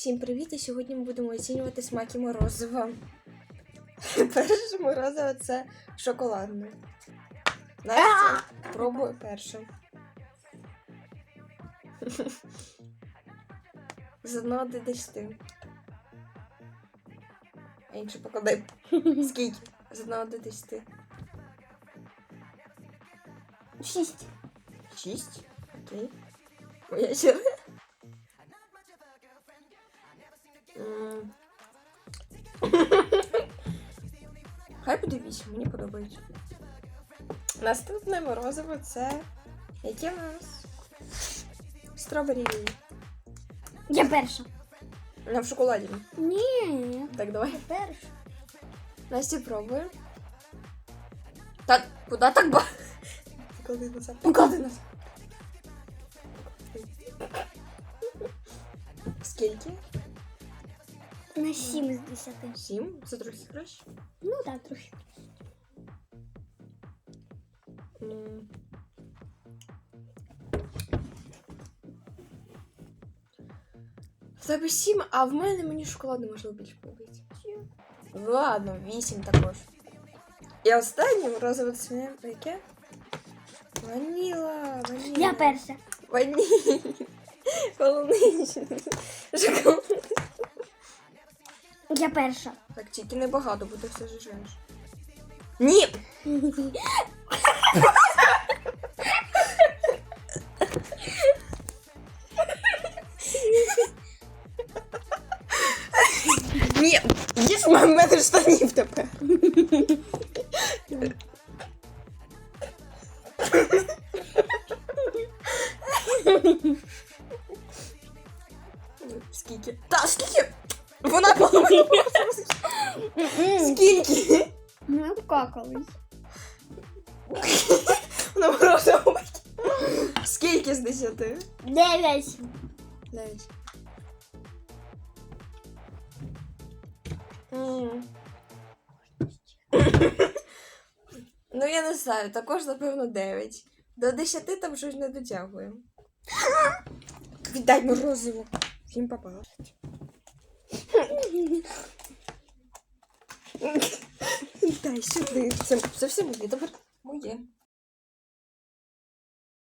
Всім привіт! І сьогодні ми будемо оцінювати смаки морозива. Перше морозиво це шоколадне. Настя пробує перше. З одного до десяти. А інше покладай. Скільки? З одного до десяти. Шість. Шість? Окей. Моя черга. Хай буде мені подобається. Наступне морозиво це. Яке в нас? Стробері. Я перша. На в шоколаді. Ні. Так, давай. Я перша. Настя пробує. Так, куди так ба? Поклади назад. Поклади назад. Скільки? На сім з десяти. Сім? Це трохи краще. Ну так, трохи. М. В тебе сім, а в мене мені шоколадне можливо більше подобається. Ладно, вісім також. І останнє морозиво це яке? Ваніла, ваніла. Я перша. Ваніль. Полуничний. Шоколад. Я перша. Так, тільки небагато, ти все жижаєш. Ні! Ні! Їж в мене штанів тепер. Скільки? Та скільки? Вона половину Скільки? Ми покакались. Вона морозова. Скільки з десяти? Дев'ять. Дев'ять. Ну, я не знаю, також, напевно, 9. До 10 там щось не дотягуємо. Віддай морозиво. Всім папа. Дай сюди. Це, все моє, добре? моє.